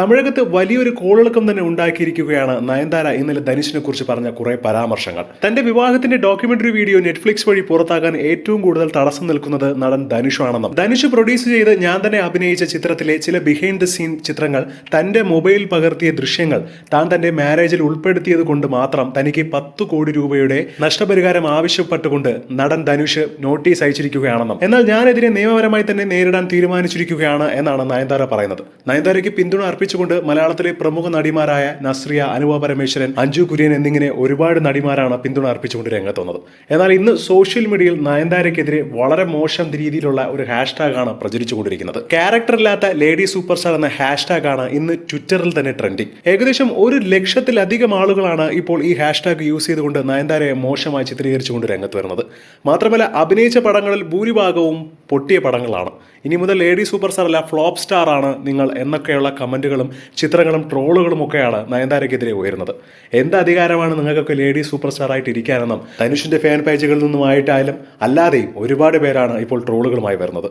തമിഴകത്ത് വലിയൊരു കോളിളക്കം തന്നെ ഉണ്ടാക്കിയിരിക്കുകയാണ് നയൻതാര. ഇന്നലെ ധനുഷിനെ കുറിച്ച് പറഞ്ഞ കുറെ പരാമർശങ്ങൾ. തന്റെ വിവാഹത്തിന്റെ ഡോക്യുമെന്ററി വീഡിയോ നെറ്റ്ഫ്ലിക്സ് വഴി പുറത്താകാൻ ഏറ്റവും കൂടുതൽ തടസ്സം നിൽക്കുന്നത് നടൻ ധനുഷാണെന്നും. ധനുഷ് പ്രൊഡ്യൂസ് ചെയ്ത് ഞാൻ തന്നെ അഭിനയിച്ച ചിത്രത്തിലെ ചില ബിഹൈൻഡ് ദ സീൻ ചിത്രങ്ങൾ തന്റെ മൊബൈൽ പകർത്തിയ ദൃശ്യങ്ങൾ താൻ തന്റെ മാരേജിൽ ഉൾപ്പെടുത്തിയത് കൊണ്ട് മാത്രം തനിക്ക് പത്ത് കോടി രൂപയുടെ നഷ്ടപരിഹാരം ആവശ്യപ്പെട്ടുകൊണ്ട് നടൻ ധനുഷ് നോട്ടീസ് അയച്ചിരിക്കുകയാണെന്നും. എന്നാൽ ഞാനെതിരെ നിയമപരമായി തന്നെ നേരിടാൻ തീരുമാനിച്ചിരിക്കുകയാണ് എന്നാണ് നയൻതാര പറയുന്നത്. നയൻതാരയ്ക്ക് പിന്തുണ അർപ്പിച്ചുകൊണ്ട് മലയാളത്തിലെ പ്രമുഖ നടിമാരായ നസ്രിയ അനുപ പരമേശ്വരൻ അഞ്ജു കുര്യൻ എന്നിങ്ങനെ ഒരുപാട് നടിമാരാണ് പിന്തുണ അർപ്പിച്ചുകൊണ്ട് രംഗത്ത് വന്നത് എന്നാൽ ഇന്ന് സോഷ്യൽ മീഡിയയിൽ നയൻതാരയ്ക്കെതിരെ വളരെ മോശം രീതിയിലുള്ള ഒരു ഹാഷ്ടാഗാണ് പ്രചരിച്ചുകൊണ്ടിരിക്കുന്നത്. ക്യാരക്ടർ ഇല്ലാത്ത ലേഡി സൂപ്പർ സ്റ്റാർ എന്ന ഹാഷ്ടാഗാണ് ഇന്ന് ട്വിറ്ററിൽ തന്നെ ട്രെൻഡിങ്. ഏകദേശം ഒരു ലക്ഷത്തിലധികം ആളുകളാണ് ഇപ്പോൾ ഈ ഹാഷ്ടാഗ് യൂസ് ചെയ്തുകൊണ്ട് നയൻതാരയെ മോശമായി ചിത്രീകരിച്ചുകൊണ്ട് രംഗത്ത് വരുന്നത്. മാത്രമല്ല അഭിനയിച്ച പടങ്ങളിൽ ഭൂരിഭാഗവും പൊട്ടിയ പടങ്ങളാണ്. ഇനി മുതൽ ലേഡി സൂപ്പർ സ്റ്റാർ അല്ല ഫ്ലോപ്പ് സ്റ്റാർ ആണ് നിങ്ങൾ എന്നൊക്കെയുള്ള കമന്റുകളും ചിത്രങ്ങളും ട്രോളുകളും ഒക്കെയാണ് നയൻതാരയ്ക്കെതിരെ ഉയരുന്നത്. എന്ത് അധികാരമാണ് നിങ്ങൾക്കൊക്കെ ലേഡി സൂപ്പർ സ്റ്റാർ ആയിട്ട് ഇരിക്കാനെന്നും ധനുഷിന്റെ ഫാൻ പേജുകളിൽ നിന്നുമായിട്ടായാലും അല്ലാതെയും ഒരുപാട് പേരാണ് ഇപ്പോൾ ട്രോളുകളുമായി വരുന്നത്.